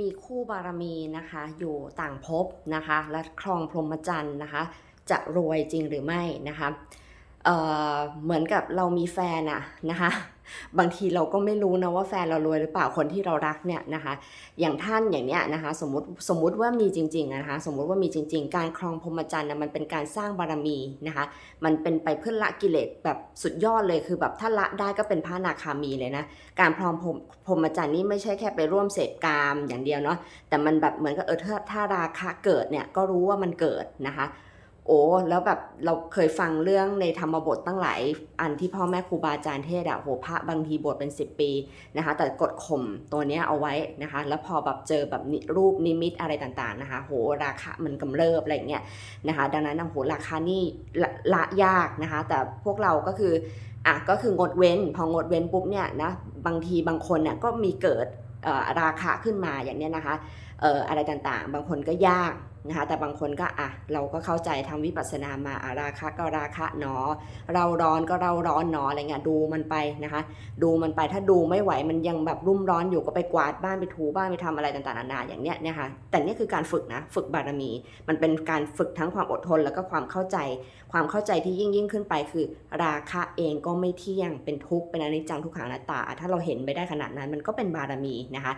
มีคู่บารมีนะคะอยู่ต่างภพนะคะ และครองพรหมจรรย์นะคะ จะรวยจริงหรือไม่นะคะ เเหมือนกับเรามีแฟนอะนะคะ บางทีเราก็ไม่รู้นะว่าแฟนเรารวยหรือเปล่าคนที่เรารักเนี่ยนะคะ อย่างท่านอย่างเนี้ยนะคะ สมมติสมมติว่ามีจริงๆนะคะ สมมติว่ามีจริง ๆ การครองพรหมจรรย์นะมันเป็นการสร้างบารมีนะคะ มันเป็นไปเพื่อละกิเลสแบบสุดยอดเลยคือแบบถ้าละได้ก็เป็นพระนาคามีเลยนะการพรองพรหมพรหมจรรย์นี่ไม่ใช่แค่ไปร่วมเสพกามอย่างเดียวเนาะแต่มันแบบเหมือนกับเออถ้าถ้าราคะเกิดเนี่ยก็รู้ว่ามันเกิดนะคะ โอ้แล้วแบบเราเคยฟังเรื่องในธรรมบทตั้งหลาย อันที่พ่อแม่ครูบาอาจารย์เทศอะโหพระบางทีบวชเป็น 10 ปีนะคะ แต่กดข่มตัวเนี้ยเอาไว้นะคะ แล้วพอแบบเจอแบบรูปนิมิตอะไรต่างๆนะคะ โหราคะมันกำเริบอะไรเงี้ยนะคะ ดังนั้นโหราคานี่ละละยากนะคะ แต่พวกเราก็คืออะก็คืองดเว้น พองดเว้นปุ๊บเนี่ยนะบางทีบางคนเนี่ยก็มีเกิดราคะขึ้นมาอย่างเนี้ยนะคะอ่ออะไรต่างๆ บางคนก็ยากนะคะแต่บางคนก็อะเราก็เข้าใจทำวิปัสสนามาอะราคะก็ราคะหนอเราร้อนก็เราร้อนหนออะไรเงี้ยดูมันไปนะคะดูมันไปถ้าดูไม่ไหวมันยังแบบรุ่มร้อนอยู่ก็ไปกวาดบ้านไปถูบ้านไปทำอะไรต่างๆนานาอย่างเนี้ยนี่ยค่ะแต่นี่คือการฝึกนะฝึกบารมี มันเป็นการฝึกทั้งความอดทนแล้วก็ความเข้าใจ ความเข้าใจที่ยิ่งยิ่งขึ้นไปคือ ราคะเองก็ไม่เที่ยงเป็นทุกข์เป็นอนิจจังทุกขังอนัตตา ถ้าเราเห็นไปได้ขนาดนั้นมันก็เป็นบารมีนะคะ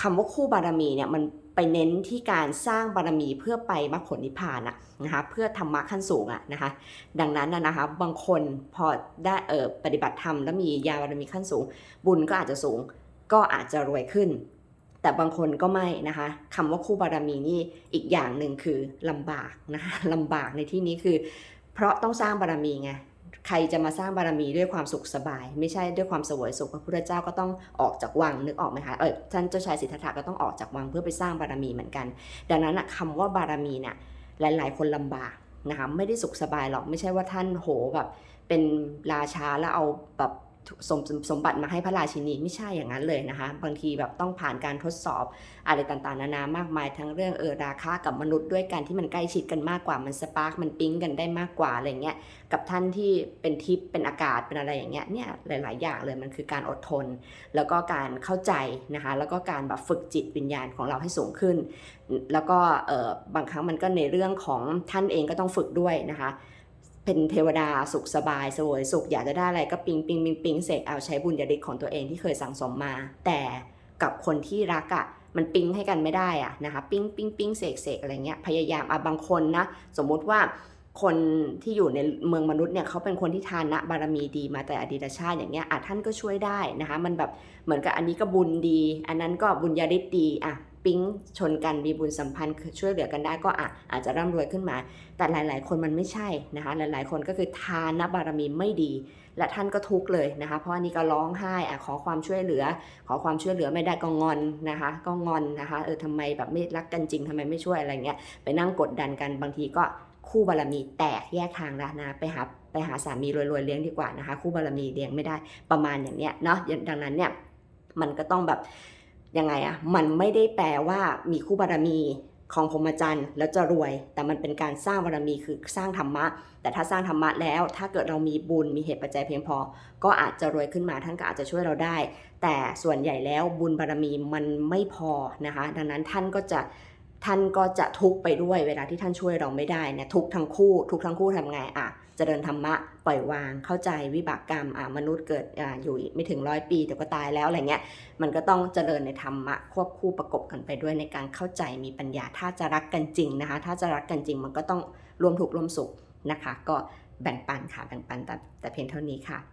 คำว่าคู่บารมีเนี่ยมันไปเน้นที่การสร้างบารมีเพื่อไปมรรคผลนิพพานอะนะคะเพื่อธรรมะขั้นสูงอะนะคะดังนั้นนะนะคะบางคนพอได้เออปฏิบัติธรรมแล้วมียาบารมีขั้นสูง บุญก็อาจจะสูงก็อาจจะรวยขึ้น แต่บางคนก็ไม่นะคะคำว่าคู่บารมีนี่อีกอย่างหนึ่งคือลำบากนะคะลำบากในที่นี้คือ เพราะต้องสร้างบารมีไง ใครจะมาสร้างบารมีด้วยความสุขสบาย ไม่ใช่ด้วยความสวยสุขพระพุทธเจ้าก็ต้องออกจากวังนึกออกไหมคะเออท่านเจ้าชายสิทธัตถะก็ต้องออกจากวังเพื่อไปสร้างบารมีเหมือนกัน ดังนั้นนะคำว่าบารมีเนี่ยหลาย ๆ คนลำบากนะคะไม่ได้สุขสบายหรอกไม่ใช่ว่าท่านโหแบบเป็นราชาแล้วเอาแบบ สมสมบัติมาให้พระราชินีไม่ใช่อย่างนั้นเลยนะคะ บางทีแบบต้องผ่านการทดสอบอะไรต่างๆนานามากมายทั้งเรื่องเออราคากับมนุษย์ด้วยกันที่มันใกล้ชิดกันมากกว่ามันสปาร์กมันปิ๊งกันได้มากกว่าอะไรเงี้ยกับท่านที่เป็นทิพย์เป็นอากาศเป็นอะไรอย่างเงี้ยเนี่ยหลาย ๆ อย่างเลยมันคือการอดทน แล้วก็การเข้าใจนะคะแล้วก็การแบบฝึกจิตวิญญาณของเราให้สูงขึ้น แล้วก็เออบางครั้งมันก็ในเรื่องของท่านเองก็ต้องฝึกด้วยนะคะ เป็นเทวดาสุขสบายสวยสุขอยากจะได้อะไรก็ปิงปิงปิงปิงเสกเอาใช้บุญญาดิของตัวเองที่เคยสั่งสมมา แต่กับคนที่รักอะ่ะมันปิงให้กันไม่ได้อะนะคะปิงปิงปิงเสกเสกอะไรเงี้ยพยายามอะบางคนนะสมมุติว่าคนที่อยู่ในเมืองมนุษย์เนี่ยเขาเป็นคนที่ทานนะบารมีดีมาแต่อดีตชาติอย่างเงี้ยอะท่านก็ช่วยได้นะคะมันแบบเหมือนกับอันนี้ก็บุญดี อันนั้นก็บุญญาดิดีอะ ปิ๊งชนกันมีบุญสัมพันธ์ช่วยเหลือกันได้ก็อะอาจจะร่ำรวยขึ้นมา แต่หลาย ๆ คนมันไม่ใช่นะคะหลาย ๆ คนก็คือทานบารมีไม่ดี และท่านก็ทุกข์เลยนะคะเพราะอันนี้ก็ร้องไห้อะขอความช่วยเหลือ ขอความช่วยเหลือไม่ได้ก็งอนนะคะก็งอนนะคะเออทำไมแบบไม่รักกันจริงทำไมไม่ช่วยอะไรเงี้ยไปนั่งกดดันกันบางทีก็คู่บารมีแตกแยกทางแล้วนะไปหาไปหาสามีรวยๆเลี้ยงดีกว่านะคะ คู่บารมีเลี้ยงไม่ได้ประมาณอย่างเนี้ยเนาะดังนั้นเนี่ยมันก็ต้องแบบ ยังไงอะมันไม่ได้แปลว่ามีคู่บารมีของพรหมจรรย์แล้วจะรวย แต่มันเป็นการสร้างบารมีคือสร้างธรรมะ แต่ถ้าสร้างธรรมะแล้ว ถ้าเกิดเรามีบุญมีเหตุปัจจัยเพียงพอ ก็อาจจะรวยขึ้นมาท่านก็อาจจะช่วยเราได้ แต่ส่วนใหญ่แล้วบุญบารมีมันไม่พอนะคะ ดังนั้นท่านก็จะท่านก็จะทุกไปด้วยเวลาที่ท่านช่วยเราไม่ได้เนี่ยทุกทั้งคู่ ทุกทั้งคู่ทำไงอะ เจริญธรรมะปล่อยวางเข้าใจวิบากกรรมอะมนุษย์เกิดอ่าอยู่ไม่ถึงร้อยปีเดี๋ยวก็ตายแล้วอะไรเงี้ยมันก็ต้องเจริญในธรรมะควบคู่ประกบกันไปด้วยในการเข้าใจมีปัญญาถ้าจะรักกันจริงนะคะ ถ้าจะรักกันจริงมันก็ต้องรวมทุกข์รวมสุขนะคะ ก็แบ่งปันค่ะแบ่งปันแต่แต่เพียงเท่านี้ค่ะ